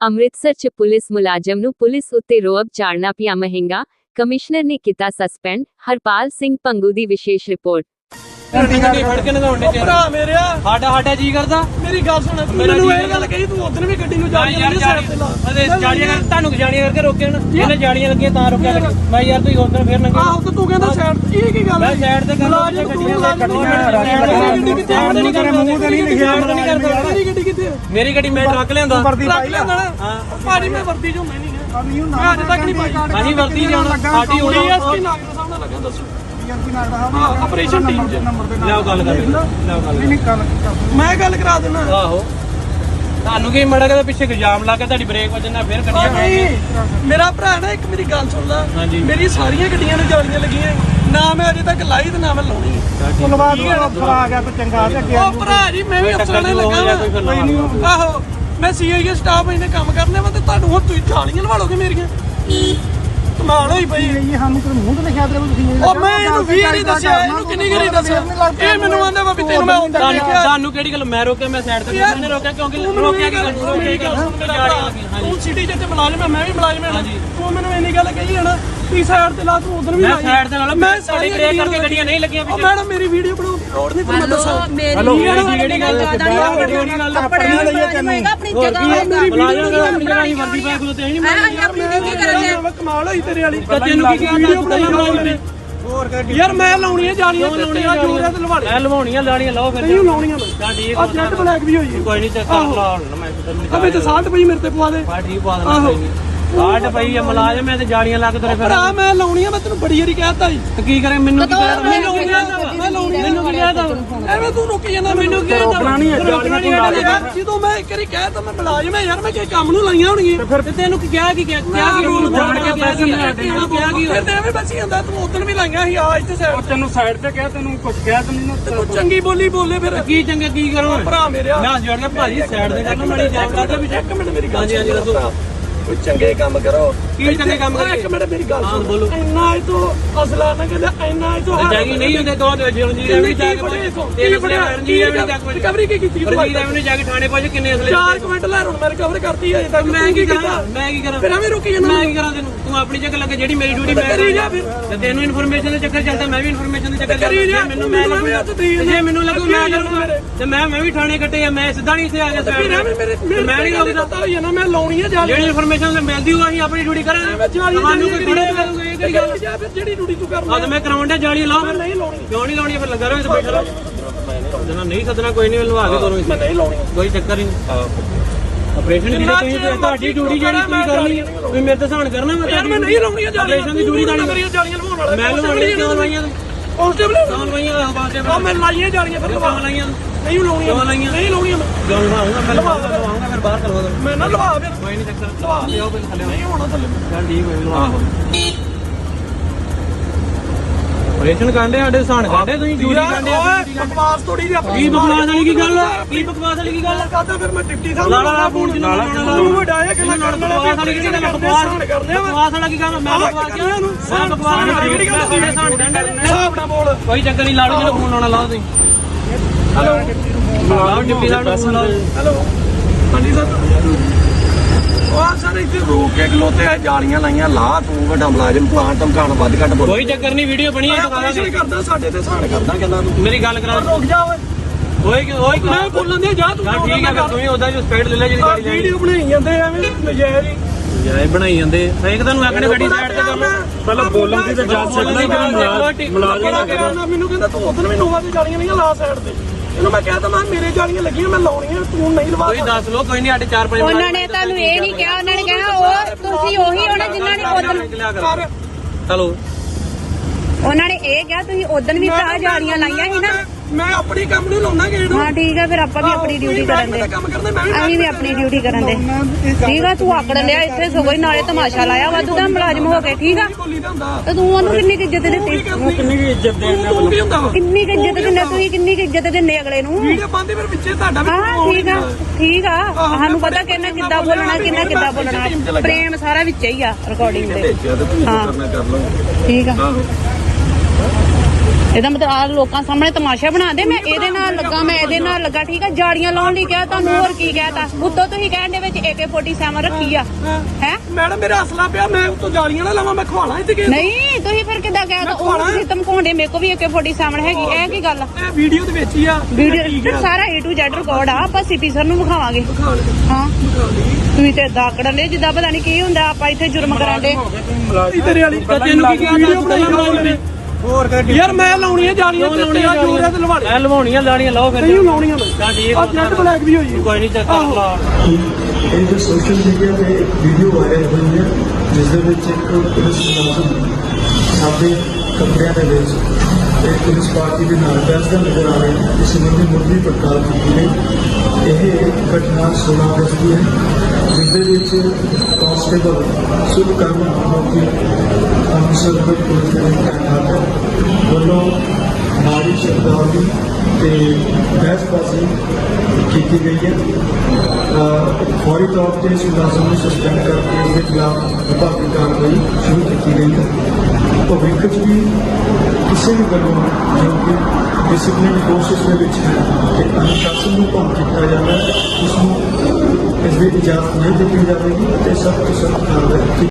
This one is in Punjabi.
ਅੰਮ੍ਰਿਤਸਰ 'ਚ ਪੁਲਿਸ ਮੁਲਾਜ਼ਮ ਨੂੰ ਪੁਲਿਸ ਉੱਤੇ ਰੋਅਬ ਚਾੜਨਾ ਪਿਆ ਮਹਿੰਗਾ ਕਮਿਸ਼ਨਰ ਨੇ ਕੀਤਾ ਸਸਪੈਂਡ ਹਰਪਾਲ ਸਿੰਘ ਪੰਗੂ ਦੀ ਵਿਸ਼ੇਸ਼ ਰਿਪੋਰਟ। ਗੱਡੀ ਗੱਡੀ ਫੜ ਕੇ ਨਗਾਉਂਦੇ ਚ ਭਰਾ ਮੇਰਿਆ ਸਾਡਾ ਸਾਡਾ ਜੀ ਕਰਦਾ? ਮੇਰੀ ਗੱਲ ਸੁਣ ਤੂੰ ਮੇਰਾ ਮੈਨੂੰ ਇਹ ਗੱਲ ਕਹੀ ਤੂੰ ਉਦੋਂ ਵੀ ਗੱਡੀ ਨੂੰ ਹਾਂ ਜਾ ਯਾਰ ਜਾੜੀ ਅਰੇ ਜਾੜੀਆਂ ਕਰ ਤੁਹਾਨੂੰ ਜਾੜੀਆਂ ਕਰਕੇ ਰੋਕਿਆ ਨਾ। ਇਹਨੇ ਜਾੜੀਆਂ ਲੱਗੀਆਂ ਤਾਂ ਰੋਕਿਆ ਮੈਂ ਯਾਰ ਤੁਸੀਂ ਉਧਰ ਫੇਰ ਨੰਗੇ ਆਹੋ ਤੇ ਤੂੰ ਕਹਿੰਦਾ ਸਾਈਡ ਤੇ ਇਹ ਕੀ ਗੱਲ ਮੈਂ ਸਾਈਡ ਤੇ ਤੂੰ ਗੱਡੀਆਂ ਤੂੰ ਗੱਡੀਆਂ ਗੱਡੀ ਕਿੱਥੇ ਆ? ਨਹੀਂ ਕਰ ਮੂੰਹ ਤੇ ਨਹੀਂ ਲਿਖਿਆ ਮੇਰੀ। ਗੱਡੀ ਮੇਰੀ ਗੱਡੀ ਮੈਂ ਟਰੱਕ ਲਿਆਂਦਾ। ਰੱਖ ਲੈਂਦਾ ਨਾ। ਭਾਜੀ ਮੈਂ ਵਰਦੀ ਜੋ ਮੈਂ ਨਹੀਂ ਹੈ ਮੈਂ ਅੱਜ ਤੱਕ ਨਹੀਂ ਪਾਈ। ਅਸੀਂ ਵਰਤੀ ਜਾਣਾ ਸਾਡੀ ਹੋਣੀ ਡੀਐਸਪੀ ਨਾਗਰ ਸਾਹਿਬ ਨਾਲ ਲੱਗਾ ਦੱਸੋ। ਹਾਂ ਆਪਰੇਸ਼ਨ ਟੀਮ ਚ। ਲਿਆਓ ਗੱਲ ਕਰ। ਲਿਆਓ ਗੱਲ ਮੈਂ ਗੱਲ ਕਰਾ ਦਿੰਦਾ। ਆਹੋ। ਤੁਹਾਨੂੰ ਕੀ ਮੜਾ ਕੇ ਪਿੱਛੇ ਇਲਜ਼ਾਮ ਲਾ ਕੇ ਤੁਹਾਡੀ ਬ੍ਰੇਕ ਵੱਜਣਾ ਫੇਰ ਗੱਡੀਆਂ ਨਹੀਂ ਮੇਰਾ ਭਰਾ ਨਾ ਇੱਕ ਮੇਰੀ ਗੱਲ ਸੁਣ ਲੈ। ਮੇਰੀ ਸਾਰੀਆਂ ਗੱਡੀਆਂ ਨੂੰ ਜਾਲੀਆਂ ਲੱਗੀਆਂ। ਨਾ ਮੈਂ ਅਜੇ ਤੱਕ ਲਾਈ ਤੇ ਨਾ ਮੈਂ ਲਾਉਣੀ। ਧੰਨਵਾਦ ਅਫਸਰ ਆ ਗਿਆ ਕੋਈ ਚੰਗਾ ਤੇ ਅੱਗੇ ਉਹ ਭਰਾ ਜੀ ਮੈਂ ਵੀ ਅਫਸਰਾਂ ਨਾਲ ਲੱਗਾ। ਆਹੋ ਮੈਂ ਸੀਆਈਏ ਸਟਾਫ ਇਹਨੇ ਕੰਮ ਕਰਨੇ ਵਾ ਤੇ ਤੁਹਾਨੂੰ ਹੁਣ ਤੁਸੀਂ ਜਾਲੀਆਂ ਲਵਾ ਲੋਗੇ ਮੇਰੀਆਂ। ਕਮਾਲ ਹੋਈ ਪਈ। ਇਹ ਸਾਨੂੰ ਕੋਈ ਮੂੰਹ ਤੇ ਲਿਖਿਆ ਤੇ ਤੁਸੀਂ ਉਹ ਮੈਂ ਇਹਨੂੰ ਵੀ ਨਹੀਂ ਦੱਸਿਆ ਇਹਨੂੰ ਕਿੰਨੀ ਗਰੀ ਦੱਸਿਆ? ਇਹ ਮੈਨੂੰ ਆਂਦਾ ਵਾ ਵੀ ਤੈਨੂੰ ਮੈਂ ਹੁੰਦਾ ਦੇਖਿਆ ਤੁਹਾਨੂੰ ਕਿਹੜੀ ਗੱਲ ਮੈਂ ਰੋਕਿਆ ਮੈਂ ਸਾਈਡ ਤੇ ਨਹੀਂ ਰੋਕਿਆ ਕਿਉਂਕਿ ਰੋਕਿਆ ਕੀ ਰੋਕਿਆ ਕੀ ਤੂੰ ਸਿਟੀ ਚ ਮੁਲਾਜ਼ਮ ਹੈ ਮੈਂ ਵੀ ਮੁਲਾਜ਼ਮ ਹਾਂ। ਤੂੰ ਮੈਨੂੰ ਇੰਨੀ ਗੱਲ ਕਹੀ ਹੈ ਨਾ ਤੀ ਸਾਈਡ ਤੇ ਲਾ ਤੂੰ? ਉਧਰ ਵੀ ਮੈਂ ਲਾਈ। ਸਾਈਡ ਤੇ ਲਾ ਲਾ ਮੈਂ ਮੈਂ ਸਾਰੀ ਸਾਡੀ ਬ੍ਰੇਕ ਕਰਕੇ ਗੱਡੀਆਂ ਨਹੀਂ ਲੱਗੀਆਂ ਪਿੱਛੇ। ਮੈਡਮ ਮੇਰੀ ਵੀਡੀਓ ਬਣਾਉਣ ਦੀ ਲੋੜ ਨਹੀਂ ਤੈਨੂੰ ਦੱਸਾਂ। ਹਲੋ ਕਿਹੜੀ ਗੱਲ ਕਿਹੜੀ ਗੱਲ ਆਪਣੀ ਲਈਏ ਤੈਨੂੰ ਆਪਣੀ ਜਗ੍ਹਾ ਹੋਏਗਾ ਬੁਲਾਇਆ ਗਿਆ ਆਪਣੀ ਜਗ੍ਹਾ ਹੀ ਵਰਦੀ ਪਾ ਕੇ ਤੇ ਨਹੀਂ ਅਸੀਂ ਆਪਣੀ ਡਿਊਟੀ ਕਰਾਂਗੇ। ਮੈਂ ਕਮਾਲ ਹੋਈ ਤੇਰੇ ਵਾਲੀ। ਤੇ ਤੈਨੂੰ ਕੀ ਕਿਹਾ ਵੀਡੀਓ ਮੇਰੇ ਹੋਰ ਯਾਰ ਮੈਂ ਲਾਉਣੀ ਹੈ ਜਾਲੀਆਂ ਤੇ ਤੇਰਾ ਜੋਰ ਹੈ ਤੇ ਲਵਾ ਲੈ ਐ ਲਵਾਉਣੀਆਂ ਲਾਣੀਆਂ ਲਾਓ ਫਿਰ ਨਹੀਂ ਲਾਉਣੀਆਂ ਮੈਂ। ਚੱਲ ਠੀਕ ਆ ਜੈਟ ਬਲੈਕ ਵੀ ਹੋਈ ਹੈ ਕੋਈ ਨਹੀਂ ਚੱਕ ਕਰ ਲਾ ਹੁਣ ਮੈਂ ਨਹੀਂ ਅਬੇ ਤੇ ਸਾਲਟ ਪਈ ਮੇਰੇ ਤੇ ਪਵਾ ਦੇ। ਬਾ ਠੀਕ ਪਾ ਦੇਣਾ ਕੋਈ ਨਹੀਂ। ਕਾਟ ਪਈ ਆ ਮਲਾਜਮ ਤੇ ਜਾੜੀਆਂ ਲੱਗ ਤੇਰੇ ਫਿਰ ਭਰਾ ਮੈਂ ਲਾਉਣੀ ਆ ਮੈਂ ਤੈਨੂੰ ਬੜੀ ਵਾਰੀ ਕਹਿਤਾ ਜੀ ਤੇ ਕੀ ਕਰੇ ਮੈਨੂੰ ਕੀ ਕਹਿ ਮੈਂ ਲਾਉਣੀ ਆ ਮੈਂ ਲਾਉਣੀ ਆ ਮੈਨੂੰ ਕੀ ਕਹਿਦਾ ਐਵੇਂ ਤੂੰ ਰੁਕੀ ਜਾਂਦਾ ਮੈਨੂੰ ਕੀ ਰੋਕਣਾ ਨਹੀਂ ਹੈ, ਰੋਕਣਾ ਨਹੀਂ ਹੈ ਜਦੋਂ ਮੈਂ ਇੱਕ ਵਾਰੀ ਕਹਿ ਤਾ ਮੈਂ ਮੁਲਾਜ਼ਮ ਹੈ ਯਾਰ ਮੈਂ ਕਿਸੇ ਕੰਮ ਨੂੰ ਲਾਈਆਂ ਹੋਣਗੀਆਂ। ਫਿਰ ਤੈਨੂੰ ਕੀ ਕਿਹਾ ਕੀ ਕਿਹਾ? ਕਿਹਾ ਕੀ ਉਹਨੂੰ ਜਾਣ ਕੇ ਪੈਸੇ ਨਹੀਂ ਤੈਨੂੰ ਕਿਹਾ ਕੀ ਫਿਰ ਤੇ ਐਵੇਂ ਬਚੀ ਜਾਂਦਾ ਤੂੰ ਉਦੋਂ ਵੀ ਲਾਈਆਂ ਸੀ ਆ ਇੱਥੇ ਸਾਈਡ ਤੈਨੂੰ ਸਾਈਡ ਤੇ ਕਿਹਾ ਤੈਨੂੰ ਕੁਝ ਕਿਹਾ ਤੈਨੂੰ ਤੇ ਤੂੰ ਚੰਗੀ ਬੋਲੀ ਬੋਲੇ ਫਿਰ। ਕੀ ਚੰਗਾ ਕੀ ਕਰੋ? ਭਰਾ ਮੇਰਿਆ ਮੈਂ ਜੋੜਨਾ ਭਾਜੀ ਸਾਈਡ ਦੇ ਕਰਨਾ ਮੜੀ ਜਾਮ ਕਰਦਾ ਵੀ ਇੱਕ ਮਿੰਟ ਮੇਰੀ ਗੱਲ ਹਾਂਜੀ ਹਾਂਜੀ ਦੱਸੋ। ਕੋਈ ਚੰਗੇ ਕੰਮ ਕਰੋ। ਕੀ ਚੰਗੇ ਕੰਮ ਕਰੀਏ? ਇੱਕ ਮਿੰਟ ਮੇਰੀ ਗੱਲ ਹਾਂ, ਸੁਣ। ਬੋਲੋ। ਇੰਨਾ ਇਹ ਤੋਂ ਅਸਲਾ ਨਾ ਕਹਿੰਦਾ ਇੰਨਾ ਇਹ ਤੋਂ ਜਾਗੀ ਨਹੀਂ ਹੁੰਦੇ ਦੋ ਦੇ ਰਣਜੀਤ ਐਵੇਂ ਜਾ ਕੇ ਤੇਰੇ ਕੋਲ ਰਣਜੀਤ ਐਵੇਂ ਜਾ ਕੇ ਰਿਕਵਰੀ ਕੀ ਕੀਤੀ ਰਣਜੀਤ ਐਵੇਂ ਜਾ ਕੇ ਥਾਣੇ ਪਹੁੰਚ ਕਿੰਨੇ ਅਸਲੇ ਚਾਰ ਕੁ ਮਿੰਟ ਲੈ ਹੁਣ ਮੈਂ ਰਿਕਵਰ ਕਰਤੀ ਅਜੇ ਤੱਕ ਮੈਂ ਤੂੰ ਕੀ ਕੀਤਾ? ਕਰਾਂ? ਮੈਂ ਕੀ ਕਰਾਂ? ਫਿਰ ਐਵੇਂ ਰੁਕੀ ਜਾਂਦਾ ਮੈਂ ਕੀ ਕਰਾਂ ਤੈਨੂੰ? ਤੂੰ ਆਪਣੀ ਜਗ੍ਹਾ ਲੱਗੇ ਜਿਹੜੀ ਮੇਰੀ ਡਿਊਟੀ ਮੈਂ ਕਰੀ ਜਾ ਫਿਰ। ਤੇ ਤੈਨੂੰ ਇਨਫੋਰਮੇਸ਼ਨ ਦੇ ਚੱਕਰ ਚੱਲਦਾ ਮੈਂ ਵੀ ਇਨਫੋਰਮੇਸ਼ਨ ਦੇ ਚੱਕਰ ਕਰੀ ਜਾ, ਚੱਲਦਾ ਮੈਨੂੰ ਮੈਂ ਐਵੇਂ ਹੱਥ ਦੇਈ ਤੇ ਜੇ ਮੈਨੂੰ ਲੱਗੂ ਅੱਗੇ ਮੈਂ ਕਰੂੰਗਾ ਤੇ ਮੈਂ ਮੈਂ ਵੀ ਥਾਣੇ ਕੱਟੇ ਆ ਮੈਂ ਸਿੱਧਾ ਨਹੀਂ ਇੱਥੇ ਆ ਗਿਆ ਫਿਰ ਐਵੇਂ ਮੇਰੇ ਮੇਰੇ ਮੈਂ ਨਹੀਂ ਰੋਕਦਾ। ਪਤਾ ਹੋਈ ਨਾ ਮੈਂ ਲਾਉਣੀ ਆ ਜਾ ਜਿਹੜੀ ਇਨਫੋਰਮੇਸ਼ਨ ਮਿਲਦੀ ਹੋਊ ਅਸੀਂ ਆਪਣੀ ਡਿਊਟੀ ਕਰਾਂਗੇ। ਤੁਹਾਨੂੰ ਕੋਈ ਥੋੜਾ ਕਰੂਗਾ ਇਹ ਕਿਹੜੀ ਗੱਲ ਜਾ ਫਿਰ ਜਿਹੜੀ ਡਿਊਟੀ ਤੂੰ ਕਰਨਾ ਮੈਂ ਕਰਾਉਣ ਡਿਆ ਜਾਲੀ ਲਾਓ ਨਹੀਂ ਲਾਉਣੀ। ਕਿਉਂ ਨਹੀਂ ਲਾਉਣੀ? ਫਿਰ ਲੱਗਾ ਰਹੋ ਇੱਥੇ ਬੈਠਾ ਰਹੋ। ਜਨਾ ਨਹੀਂ ਸੱਦਣਾ ਕੋਈ ਨਹੀਂ ਆ ਕੇ ਕਰੋ ਮੈਂ ਨਹੀਂ ਲਾਉਣੀ। ਕੋਈ ਚੱਕਰ ਨਹੀਂ। ਆਪਰੇਸ਼ਨ ਦੀ ਤੁਸੀਂ ਤੁਹਾਡੀ ਡਿਊਟੀ ਜਿਹੜੀ ਤੁਸੀਂ ਕਰਨੀ ਹੈ ਤੁਸੀਂ ਮੇਰੇ ਤੇ ਸਹਾਨ ਕਰਨਾ ਮੈਂ ਮੈਂ ਨਹੀਂ ਲਾਉਣੀ ਜਾਲੀਆਂ ਆਪਰੇਸ਼ਨ ਦੀ ਡਿਊਟੀ ਤਾਂ ਨਹੀਂ ਮੇਰੀਆਂ ਜਾਲੀਆਂ ਲਵਾਉਣ ਵਾਲਾ ਮੈਂ ਲਵਾਉਣੀ ਕਿਉਂ ਲਵਾਈਆਂ ਕਾਂਸਟੇਬਲ ਆ ਮੈਂ ਲਾਈਆਂ ਜਾਲੀਆਂ ਫਿਰ ਲਵਾ। ਲਾਈਆਂ। ਨਹੀਂ ਲਾਉਣੀਆਂ? ਨਹੀਂ ਲਾਉਣੀਆਂ ਮੈਂ। ਨਾ ਲਵਾ ਫਿਰ। ਕੋਈ ਨਹੀਂ ਚੱਕਰ। ਲਵਾ। ਲਿਆਓ ਫਿਰ ਥੱਲੇ ਨਹੀਂ ਹੋਣਾ ਥੱਲੇ। ਚੱਲ ਠੀਕ ਹੋਈ ਲਵਾ। ਆਪਰੇਸ਼ਨ ਕਾਂਡੇ ਸਾਡੇ ਸਹਾਨ ਕਾਂਡੇ ਤੁਸੀਂ ਡਿਊਟੀ ਕਾਂਡੇ ਓਏ ਬਕਵਾਸ ਥੋੜੀ ਜਿਹੀ ਆਪਣੀ ਕੀ ਬਕਵਾਸ ਵਾਲੀ ਕੀ ਗੱਲ? ਕੀ ਬਕਵਾਸ ਵਾਲੀ ਕੀ ਗੱਲ? ਕਰਦਾ ਫਿਰ ਮੈਂ ਡਿਪਟੀ ਸਾਹਿਬ ਲਾ ਲਾ ਲਾ ਫੋਨ ਚ ਲਾ ਲਾ ਤੂੰ ਵੱਡਾਇਆ ਕਿ ਮੈਂ ਕਰਨ ਵਾਲਾ ਬਕਵਾਸ ਵਾਲੀ ਕੀ ਗੱਲ? ਬਕਵਾਸ ਕਰਨੇ ਆ ਬਕਵਾਸ ਵਾਲਾ ਕੀ ਗੱਲ? ਮੈਂ ਬਕਵਾਸ ਕਿਹਾ? ਮੈਂ ਬਕਵਾਸ ਵਾਲੀ ਕਿਹੜੀ ਗੱਲ ਆ? ਸਹਾਨ ਕਾਂਡੇ ਨਾਲ ਬੋਲ। ਕੋਈ ਚੱਕਰ ਨਹੀਂ ਲਾੜੂ ਜਿਹੜਾ ਫੋਨ ਲਾਉਣਾ ਲਾਓ ਤੁਸੀਂ। ਹੈਲੋ। ਲਾਓ ਡਿਪਟੀ ਸਾਹਿਬ ਨੂੰ ਫੋਨ ਲਾਓ। ਹੈਲੋ। ਹਾਂਜੀ ਸਰ। ਇੱਥੇ ਰੋਕ ਕੇ ਖਲੋਤੇ ਆ ਜਾਲੀਆਂ ਲਾਈਆਂ ਲਾ ਤੂੰ ਵੱਡਾ ਮੁਲਾਜ਼ਮ ਤਾਂ ਧਮਕਾਣ ਵੱਧ ਘੱਟ ਬੋਲ। ਕੋਈ ਚੱਕਰ ਨਹੀਂ ਵੀਡੀਓ ਬਣੀ ਹੈ ਦੁਕਾਨਾਂ ਆਪਰੇਸ਼ਨ ਤੇ ਕਰਦਾ ਸਾਡੇ ਤੇ ਸਾਨ ਕਰਦਾ ਕਹਿੰਦਾ ਤੂੰ। ਮੇਰੀ ਗੱਲ ਕਰਾ। ਰੁਕ ਜਾ ਓਏ। ਓਏ ਕਿ ਓਏ ਕਿ ਮੈਂ ਬੋਲਣ ਦੇ ਜਾ ਤੂੰ ਹਾਂ ਠੀਕ ਹੈ ਫਿਰ ਤੂੰ ਹੀ ਉਹਦਾ ਜੋ ਸਪੀਡ ਲੈ ਲੈ ਜਿਹੜੀ ਗਾੜੀ ਲੈਣੀ ਵੀਡੀਓ ਬਣਾਈ ਜਾਂਦੇ ਐਵੇਂ ਨਜਾਇਜ਼ ਹੀ। ਇਹ ਬਣਾਈ ਜਾਂਦੇ। ਫੇਕ ਤੁਹਾਨੂੰ ਆਖਣੇ ਗੱਡੀ ਸਾਈਡ ਤੇ ਕਰ ਲਓ ਪਹਿਲਾਂ ਬੋਲਣ ਦੀ ਤਾਂ ਗੱਲ ਬੋਲਣ ਦੀ ਗੱਲ ਮੁਲਾਜ਼ਮ ਮੁਲਾਜ਼ਮ ਮੈਨੂੰ ਕਹਿੰਦਾ ਤੂੰ ਉਦੋਂ ਵੀ ਨੋਵਾ ਦੀ ਜਾਲੀਆਂ ਨਹੀਂ ਲਾ ਸਾਈਡ ਤੇ। ਇਹਨੂੰ ਮੈਂ ਕਹਿ ਤਾ ਮੈਂ ਮੇਰੇ ਜਾਲੀਆਂ ਲੱਗੀਆਂ ਮੈਂ ਲਾਉਣੀਆਂ ਤੂੰ ਨਹੀਂ ਲਵਾ ਕੋਈ ਦੱਸ ਲੋ ਕੋਈ ਨਹੀਂ ਸਾਡੇ 4-5 ਉਹਨਾਂ ਨੇ ਤੁਹਾਨੂੰ ਇਹ ਨਹੀਂ ਕਿਹਾ ਉਹਨਾਂ ਨੇ ਕਿਹਾ ਉਹ ਤੁਸੀਂ ਉਹੀ ਹੋਣਾ ਜਿਨ੍ਹਾਂ ਨੇ ਉਦੋਂ ਚਲੋ। ਉਹਨਾਂ ਨੇ ਇਹ ਕਿਹਾ ਤੁਸੀਂ ਉਦੋਂ ਵੀ ਭਰਾ ਜਾਲੀਆਂ ਲਾਈਆਂ ਸੀ ਨਾ। ਮੈਂ ਆਪਣੀ ਕੰਮ ਨੂੰ ਲਾਉਣਾ ਗੇੜ ਹਾਂ ਠੀਕ ਆ ਫਿਰ ਆਪਾਂ ਵੀ ਆਪਣੀ ਡਿਊਟੀ ਕਰਨ ਦੇ। ਕੰਮ ਕਰਦਾ ਮੈਂ ਵੀ ਅਸੀਂ ਵੀ ਆਪਣੀ ਡਿਊਟੀ ਕਰਨ ਦੇ। ਠੀਕ ਆ ਤੂੰ ਆਕੜ ਲਿਆ ਇੱਥੇ ਸਗੋਂ ਹੀ ਨਾਲੇ ਤਮਾਸ਼ਾ ਲਾਇਆ ਵਾ ਤੂੰ ਤਾਂ ਮੁਲਾਜ਼ਮ ਹੋ ਕੇ ਠੀਕ ਆ? ਤੇ ਤੂੰ ਉਹਨੂੰ ਕਿੰਨੀ ਇੱਜ਼ਤ ਦਿੱਤੀ? ਕਿੰਨੀ ਵੀ ਇੱਜ਼ਤ ਦੇਣ ਤੂੰ ਕੀ ਹੁੰਦਾ? ਕਿੰਨੀ ਕੁ ਇੱਜ਼ਤ ਦਿੰਦੇ ਤੁਸੀਂ ਕਿੰਨੀ ਕੁ ਇੱਜ਼ਤ ਦਿੰਦੇ ਅਗਲੇ ਨੂੰ? ਵੀਡੀਓ ਪਾਉਂਦੇ ਫਿਰ ਵਿੱਚੇ ਤੁਹਾਡਾ ਵੀ ਹਾਂ ਠੀਕ ਆ ਠੀਕ ਆ। ਸਾਨੂੰ ਪਤਾ ਕਿੰਨਾ ਕਿੱਦਾਂ ਬੋਲਣਾ ਕਿੰਨਾ ਕਿੱਦਾਂ ਬੋਲਣਾ। ਪ੍ਰੇਮ ਸਾਰਾ ਵਿੱਚ ਹੀ ਆ ਰਿਕਾਰਡਿੰਗ ਦੇ। ਹਾਂ। ਕਰਨਾ ਕਰ ਲਓ। ਠੀਕ ਆ। ਇਹਦਾ ਮਤਲਬ ਆ ਲੋਕਾਂ ਸਾਹਮਣੇ ਤਮਾਸ਼ਾ ਬਣਾ ਦੇ ਮੈਂ ਇਹਦੇ ਨਾਲ ਲੱਗਾ ਮੈਂ ਇਹਦੇ ਨਾਲ ਲੱਗਾ ਠੀਕ ਆ? ਜਾੜੀਆਂ ਲਾਉਣ ਲਈ ਕਿਹਾ ਤੁਹਾਨੂੰ ਹੋਰ ਕੀ ਕਹਿਤਾ? ਉੱਤੋਂ ਤੁਸੀਂ ਕਹਿਣ ਦੇ ਵਿੱਚ AK47 ਰੱਖੀ ਆ। ਹੈ ਮੈਡਮ ਮੇਰਾ ਅਸਲਾ ਪਿਆ ਮੈਂ ਉੱਤੋਂ ਜਾਲੀਆਂ ਨਾ ਲਾਵਾਂ ਮੈਂ ਖਵਾਣਾ ਇੱਥੇ ਕਿਸੇ। ਨਹੀਂ ਤੁਸੀਂ ਫਿਰ ਕਿੱਦਾਂ ਕਹਿ ਤਾ ਉਹ। ਤੁਸੀਂ ਧਮਕਾਉਂਦੇ ਮੇਰੇ ਕੋ ਵੀ AK47 ਹੈਗੀ ਇਹ ਕੀ ਗੱਲ ਇਹ ਵੀਡੀਓ ਦੇ ਵਿੱਚ ਹੀ ਆ ਵੀਡੀਓ ਸਾਰਾ A to Z ਰਿਕਾਰਡ ਆ ਆਪਾਂ ਸੀਪੀ ਸਰ ਨੂੰ ਵਿਖਾਵਾਂਗੇ। ਹਾਂ। ਤੁਸੀਂ ਤੇ ਦਾਕੜਨ ਦੇ ਜਿੱਦਾਂ ਪਤਾ ਨਹੀਂ ਕੀ ਹੁੰਦਾ ਆਪਾਂ ਇੱਥੇ ਜੁਰਮ ਕਰਾਂ ਦੇ ਤੇਰੇ ਵਾਲੀ ਤੈਨੂੰ ਕੀ ਕਿਹਾ ਵੀਡੀਓ ਬਣਾਈ ਬਣਾਈ ਨੇ ਹੋਰ ਯਾਰ ਮੈਂ ਲਾਉਣੀ ਹੈ ਜਾਲੀਆਂ ਤੇ ਤੇਰਾ ਜੋਰ ਤੇ ਲਵਾੜੇ ਐ ਲਵਾਉਣੀਆਂ। ਲਾਣੀਆਂ ਲਾਓ ਫਿਰ। ਨਹੀਂ ਲਾਉਣੀਆਂ ਮੈਂ। ਤਾਂ ਠੀਕ ਆ ਜੈਟ ਬਲੈਕ ਵੀ ਹੋਈ। ਕੋਈ ਨਹੀਂ ਚੱਕਰ। ਲਾ ਇਹ ਜੋ ਸੋਸ਼ਲ ਮੀਡੀਆ ਤੇ ਇੱਕ ਵੀਡੀਓ ਵਾਇਰਲ ਹੋਈ ਹੈ ਜਿਸ ਦੇ ਵਿੱਚ ਇੱਕ ਪੁਲਿਸ ਮੁਲਾਜ਼ਮ ਸਾਡੇ ਕੱਪੜਿਆਂ ਦੇ ਵਿੱਚ ਇੱਕ ਪੁਲਿਸ ਪਾਰਟੀ ਦੇ ਨਾਲ ਬੈਠਦਾ ਨਜ਼ਰ ਆ ਰਿਹਾ ਹੈ। ਇਸ ਸੰਬੰਧੀ ਮੁੱਢਲੀ ਪੜਤਾਲ ਕੀਤੀ ਗਈ। ਇਹ ਘਟਨਾ 16 ਅਗਸਤ ਦੀ ਹੈ ਜਿਸ ਦੇ ਵਿੱਚ ਕਾਂਸਟੇਬਲ ਸੁਖਕਰਨ ਮੋਤੀ ਅੰਮ੍ਰਿਤਸਰ ਦੇ ਪੁਲਿਸ ਦੇ ਤਹਿਤ ਵੱਲੋਂ ਮਾਰੀ ਸ਼ਬਦਾਵਲੀ ਤੇ ਬਹਿਸਬਾਜ਼ੀ ਕੀਤੀ ਗਈ ਹੈ। ਫੌਰੀ ਤੌਰ ਤੇ ਇਸ ਮੁਲਾਜ਼ਮ ਨੂੰ ਸਸਪੈਂਡ ਕਰਕੇ ਇਸ ਦੇ ਖਿਲਾਫ ਵਿਭਾਗੀ ਕਾਰਵਾਈ ਸ਼ੁਰੂ ਕੀਤੀ ਗਈ ਹੈ। ਭਵਿੱਖ 'ਚ ਵੀ ਕਿਸੇ ਵੀ ਗੱਲੋਂ ਜੋ ਕਿ ਡਿਸਪਲਿਨ ਕੋਸ਼ਿਸ਼ ਦੇ ਵਿੱਚ ਹੈ ਕਿ ਅਨੁਸ਼ਾਸਨ ਨੂੰ ਭੰਗ ਕੀਤਾ ਜਾਂਦਾ ਹੈ ਉਸ ਨੂੰ ਇਸ ਦੀ ਇਜਾਜ਼ਤ ਨਹੀਂ ਦਿੱਤੀ ਜਾਵੇਗੀ ਅਤੇ ਸਭ ਤੋਂ ਸਖਤ ਕਾਰਵਾਈ